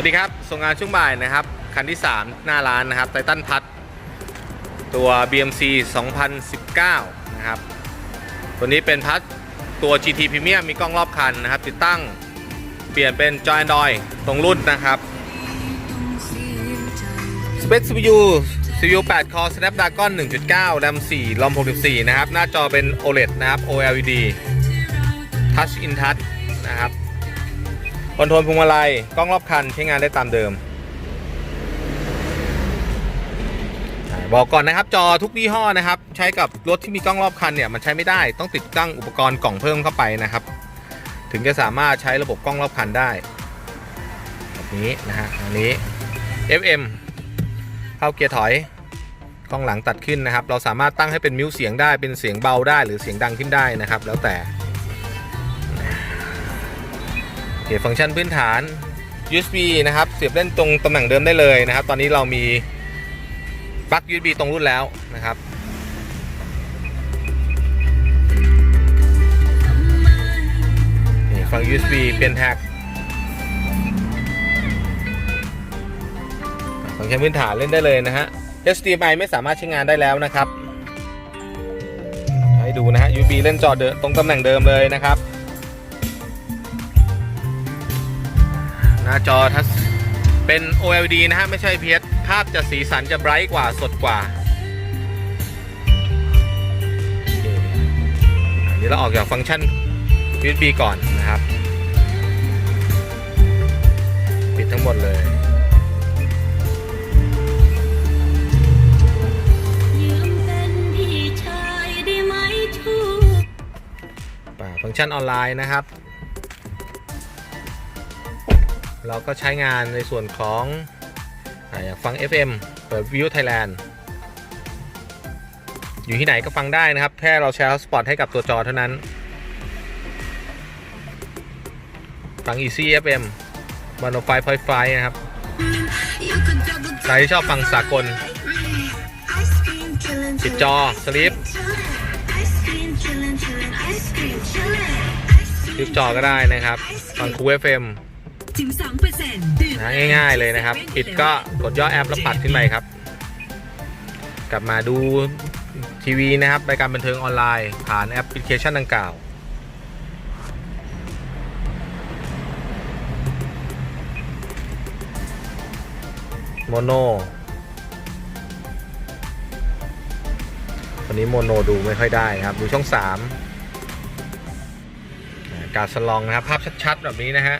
สวัสดีครับส่งงานช่วงบ่ายนะครับ คันที่ 3 หน้าร้านนะครับไททันพัทตัว BMC 2019 นะครับ ตัวนี้เป็นพัทตัว GT Premium มีกล้องรอบคันนะครับ ติดตั้งเปลี่ยนเป็น Joy Android ตรงรุ่นนะครับ Spec CPU CPU 8 Core Snapdragon 1.9 RAM 4 ROM 64 นะครับ หน้าจอเป็น OLED นะครับ OLED Touch in Touch นะครับ คอนโทรลพวงมาลัยกล้องรอบคันใช้งานได้ตามเดิม บอกก่อนนะครับ จอทุกยี่ห้อนะครับ ใช้กับรถที่มีกล้องรอบคันเนี่ยมันใช้ไม่ได้ต้องติดตั้งอุปกรณ์กล่องเพิ่มเข้าไปนะครับ ถึงจะสามารถใช้ระบบกล้องรอบคันได้แบบนี้นะฮะอันนี้ FM เข้าเกียร์ถอยกล้องหลังตัดขึ้นนะครับ เราสามารถตั้งให้เป็นมิวเสียงได้เป็นเสียงเบาได้หรือเสียงดังขึ้นได้นะครับ แล้วแต่ เคฟังก์ชันพื้นฐาน USB นะครับ เสียบเล่นตรงตำแหน่งเดิมได้เลยนะครับ ตอนนี้เรามีปลั๊ก USB ตรงรุ่นแล้วนะครับนี่ฟัง USB เปลี่ยนแท็กฟังก์ชันพื้นฐานเล่นได้เลยนะฮะ HDMI ไม่สามารถใช้งานได้แล้วนะครับ ให้ดูนะฮะ USB เล่นจอเดิมตรงตำแหน่งเดิมเลยนะครับ น้าจอทัชเป็น OLED นะฮะ ไม่ใช่ IPS ภาพจะสีสันจะไบรท์กว่าสดกว่าโอเคอันนี้เราออกจากฟังก์ชัน USB ก่อนนะครับ ปิดทั้งหมดเลยยืมเป็นพี่ชายได้ไหมชูกป่าฟังก์ชันออนไลน์นะครับ เราก็ใช้งานในส่วนของอ่าอยากฟัง FM เปิด View Thailand อยู่ที่ไหนก็ฟังได้นะครับ แค่เราแชร์ Hotspot ให้กับตัวจอเท่านั้น ฟัง Easy FM 1 0 5 5นะครับ ใครที่ชอบฟังสากลปิดจอสลิปคลิปจอก็ได้นะครับ ฟังคู FM ถึง2%ดื่ม นะง่ายๆเลยนะครับ ปิดก็กดย่อแอปแล้วปัดขึ้นไปครับ กลับมาดูทีวีนะครับรายการบันเทิงออนไลน์ ผ่านแอปพลิเคชันดังกล่าวโมโนวันนี้โมโนดูไม่ค่อยได้นะครับ ดูช่อง 3 การสลองนะครับ ภาพชัดๆ แบบนี้นะฮะ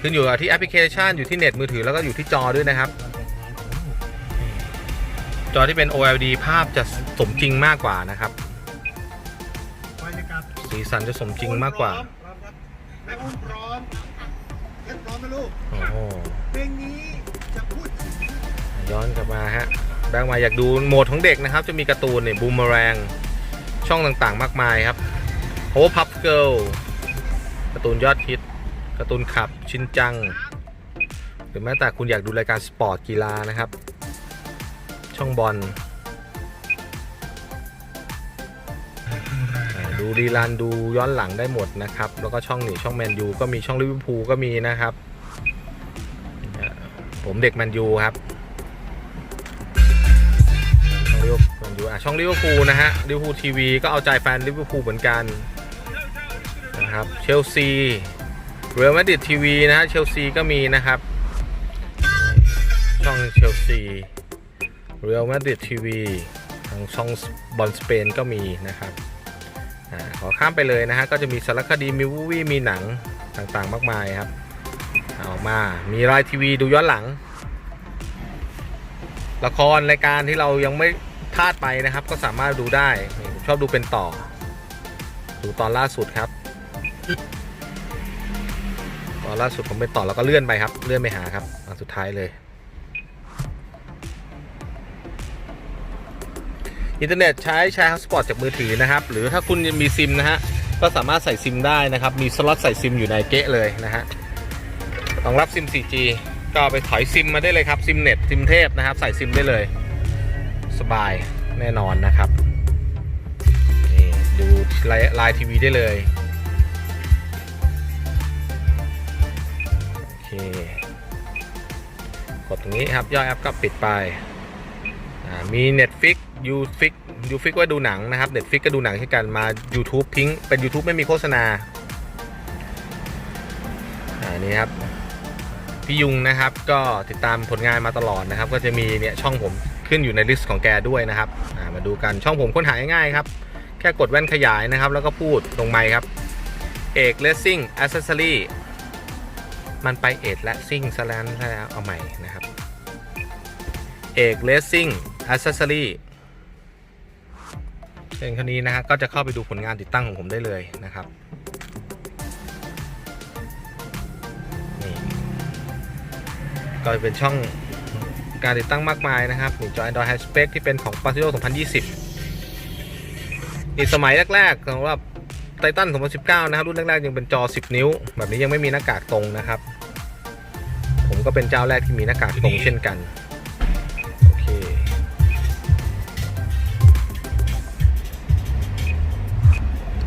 ขึ้นอยู่กับที่แอปพลิเคชันอยู่ที่เน็ตมือถือแล้วก็อยู่ที่จอด้วยนะครับ จอที่เป็น OLED ภาพจะสมจริงมากกว่านะครับสีสันจะสมจริงมากกว่าแม่อุ้มพร้อมเล่นพร้อมนะลูกโอ้โหเพลงนี้จะพูดย้อนกลับมาฮะแบงค์มาอยากดูโหมดของเด็กนะครับ จะมีการ์ตูนเนี่ยบูมมอแรงช่องต่างๆมากมายครับโฮพับเกิลการ์ตูนยอดฮิต การ์ตูนขับชินจัง หรือแม้แต่คุณอยากดูรายการสปอร์ตกีฬานะครับ ช่องบอลดูรีลันดูย้อนหลังได้หมดนะครับ แล้วก็ช่องหนี่ช่องแมนยูก็มีช่องลิเวอร์พูลก็มีนะครับ ผมเด็กแมนยูครับช่องลิเวอร์พูลอยู่อะช่องลิเวอร์พูลนะฮะลิเวอร์พูลทีวีก็เอาใจแฟนลิเวอร์พูลเหมือนกันนะครับเชลซี เรอัลมาดริดทีวีนะฮะเชลซีก็มีนะครับ ช่องเชลซีเรอัลมาดริดทีวีทางช่องบอลสเปนก็มีนะครับอขอข้ามไปเลยนะฮะก็จะมีสารคดีมีวูวี่มีหนังต่างๆมากมายครับเอามามีรายทีวีดูย้อนหลัง ละครรายการที่เรายังไม่พลาดไปนะครับ ก็สามารถดูได้ชอบดูเป็นต่อ ดูตอนล่าสุดครับ อนล่าสุดผมเป็นต่อแล้วก็เลื่อนไปครับ เลื่อนไปหาครับอันสุดท้ายเลย อินเทอร์เน็ตใช้ใช้ฮอตสปอตจากมือถือนะครับ หรือถ้าคุณมีซิมนะฮะ ก็สามารถใส่ซิมได้นะครับ มีสล็อตใส่ซิมอยู่ในเก๊ะเลยนะฮะรองรับซิม 4G ก็ไปถอยซิมมาได้เลยครับ ซิมเน็ต ซิมเทพนะครับ ใส่ซิมได้เลย สบายแน่นอนนะครับ นี่ดูไลน์ทีวีได้เลย กดตรงนี้ครับ ย่อแอปก็ปิดไป มี Netflix Ufix Ufix ไว้ดูหนังนะครับ Netflix ก็ดูหนังเช่นกันมา YouTube ทิ้ง เป็น YouTube ไม่มีโฆษณาอ่านี่ครับ พี่ยุงนะครับก็ติดตามผลงานมาตลอดนะครับ ก็จะมีเนี่ยช่องผมขึ้นอยู่ในลิสต์ของแกด้วยนะครับมาดูกันช่องผมค้นหาง่ายๆครับ แค่กดแว่นขยายนะครับ แล้วก็พูดตรงไมค์ครับเอกเลสซิ่งอ c เซสซอรี่ มันไปเอกและซิ่งซะแล้วแล้วเอาใหม่นะครับ เอกเลสซิ่งอ c เซสซอรี่เป็นคนนี้นะฮะก็จะเข้าไปดูผลงานติดตั้งของผมได้เลยนะครับนี่ก็เป็นช่องการติดตั้งมากมายนะครับนี่จอ Android High Spec ที่เป็นของ p a s i o 2020นี่สมัยแรกๆสำหรับ ไททัน2019 นะครับ รุ่นแรกๆยังเป็นจอ 10 นิ้ว แบบนี้ยังไม่มีหน้ากากตรงนะครับ ผมก็เป็นเจ้าแรกที่มีหน้ากากตรงเช่นกันโอเค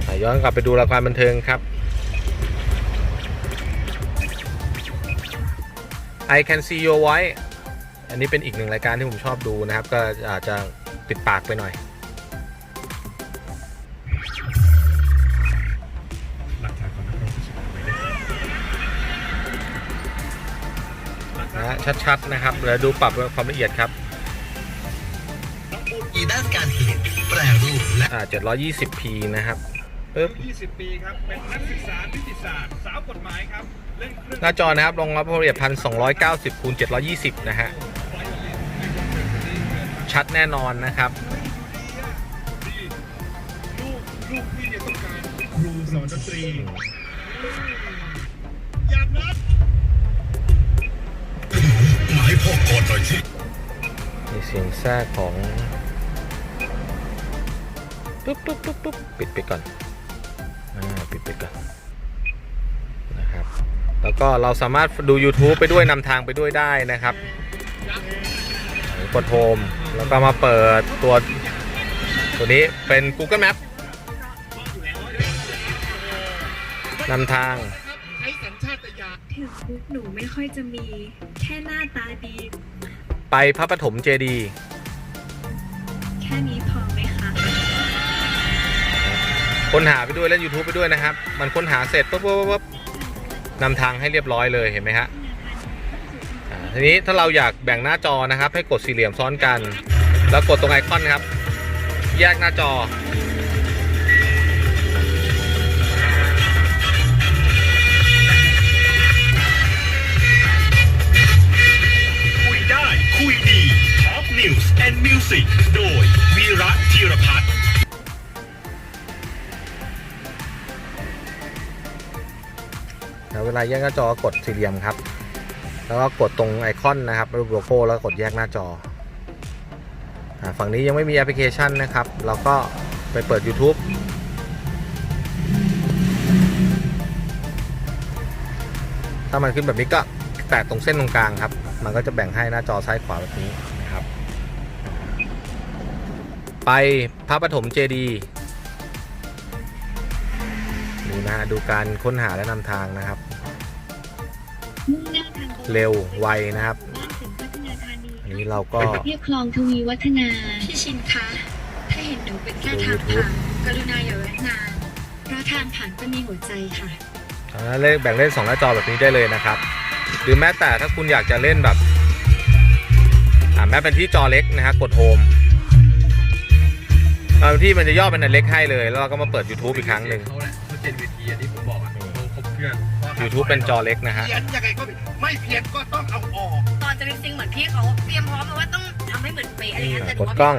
อะย้อนกลับไปดูละครบันเทิงครับ I can see your voice อันนี้เป็นอีกหนึ่งรายการที่ผมชอบดูนะครับ ก็อาจจะติดปากไปหน่อย ชัดๆนะครับแล้วดูปรับความละเอียดครับอีด้านการผลิตแปรรูปและอ่า 720p นะครับปึ๊บ20 ปีครับ เป็นนักศึกษานิติศาสตร์สาวกฎหมายครับเล่นเครื่องหน้าจอนะครับรองรับความละเอียด1290คูณ720 นะฮะ ชัดแน่นอนนะครับดีลูกลูกพี่เนี่ยต้องการครูสอนดนตรีอยากนัด หมายพ่อก่อนหน่อยสิมีเสียงแทรกของปุ๊บปุ๊บปุ๊บปุ๊บปิดไปก่อนอ่าปิดไปก่อนนะครับ แล้วก็เราสามารถดู YouTube ไปด้วยนำทางไปด้วยได้นะครับกดโฮมแล้วก็มาเปิดตัวตัวนี้เป็น Google Map นำทาง ถึงปุ๊บหนูไม่ค่อยจะมี แค่หน้าตาดี ไปพระปฐมเจดีย์แค่นี้พอไหมคะ ค้นหาไปด้วยเล่น YouTube ไปด้วยนะครับ มันค้นหาเสร็จปุ๊บปุ๊บปุ๊บปุ๊บนำทางให้เรียบร้อยเลยเห็นไหมฮะอ่าทีนี้ถ้าเราอยากแบ่งหน้าจอนะครับ ให้กดสี่เหลี่ยมซ้อนกัน แล้วกดตรงไอคอนครับ แยกหน้าจอ ล้วเวลาแยกหน้าจอกดสี่เหลี่ยมครับ แล้วก็กดตรงไอคอนนะครับรูปโลโก้แล้วกดแยกหน้าจอฝั่งนี้ยังไม่มีแอปพลิเคชันนะครับ เราก็ไปเปิด YouTube ถ้ามันขึ้นแบบนี้ก็แตะตรงเส้นตรงกลางครับ มันก็จะแบ่งให้หน้าจอซ้ายขวาแบบนี้นะครับ ไปพระปฐมเจดีย์ดูนะฮะดูการค้นหาและนำทางนะครับ เร็วไวนะครับบ้านถึงพัฒนาธานีอันนี้เราก็เรียบคลองทวีวัฒนาพี่ชินคะถ้าเห็นหนูเป็นแค่ทางดู YouTube ผ่านกรุณาอย่าแวะนานเพราะทางผ่านก็มีหัวใจค่ะสามารถเล่นแบ่งเล่น2หน้าจอแบบนี้ได้เลยนะครับ หรือแม้แต่ถ้าคุณอยากจะเล่นแบบอ่าแม้เป็นที่จอเล็กนะฮะกดโฮมบางที่มันจะย่อเป็นอันเล็กให้เลย แล้วเราก็มาเปิด YouTube อีกครั้งหนึ่ง YouTube เป็นจอเล็กนะฮะ เพี้ยนยังไงก็ไม่ไม่เพี้ยนก็ต้องเอาออกตอนจะลิปซิงค์เหมือนพี่เขาเตรียมพร้อมมาว่าต้องทำให้เหมือนเป๊ะอะไรเงี้ยแต่หกนูดว่ากล้อง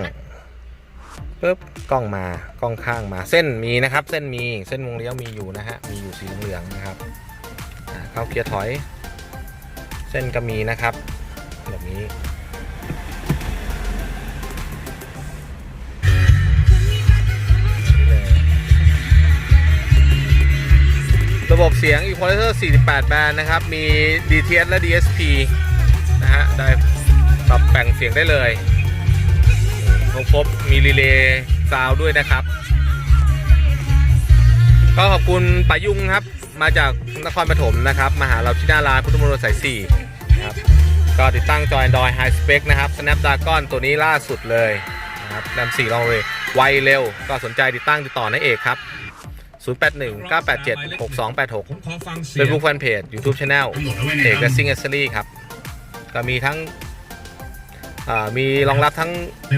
ปึ๊บกล้องมากล้องข้างมา เส้นมีนะครับ เส้นมีเส้นวงเลี้ยวมีอยู่นะฮะมีอยู่สีเหลืองๆนะครับอ่าเข้าเกียร์ถอย เส้นก็มีนะครับแบบนี้ ระบบเสียง Equalizer 48 แบนด์นะครับ มี DTS และ DSP นะฮะ ได้ปรับแต่งเสียงได้เลยครบครบมีรีเลย์ซาวด้วยนะครับ ก็ขอบคุณป๋ายุงครับ มาจากนครปฐมนะครับ มาหาเราที่หน้าร้านพุทธมณฑลสาย4นะครับ ก็ติดตั้งจอ Android High Spec นะครับ Snapdragon ตัวนี้ล่าสุดเลยนะครับแรม4ลองเลยไวเร็ว ก็สนใจติดตั้งติดต่อในเอกครับ 081 987 6286ผมขอฟังเสียง Facebook Fanpage YouTube Channel เอก Racing Accessory ครับ ก็มีทั้งอ่ามีรองรับทั้ง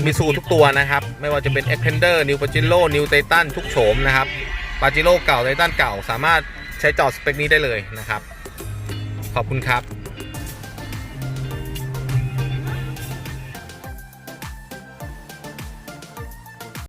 มิสูทุกตัวนะครับ ไม่ว่าจะเป็น Expander New Pajero New Titan ทุกโฉมนะครับปาจิโร่เก่า Titan เก่าสามารถใช้จอสเปคนี้ได้เลยนะครับ ขอบคุณครับ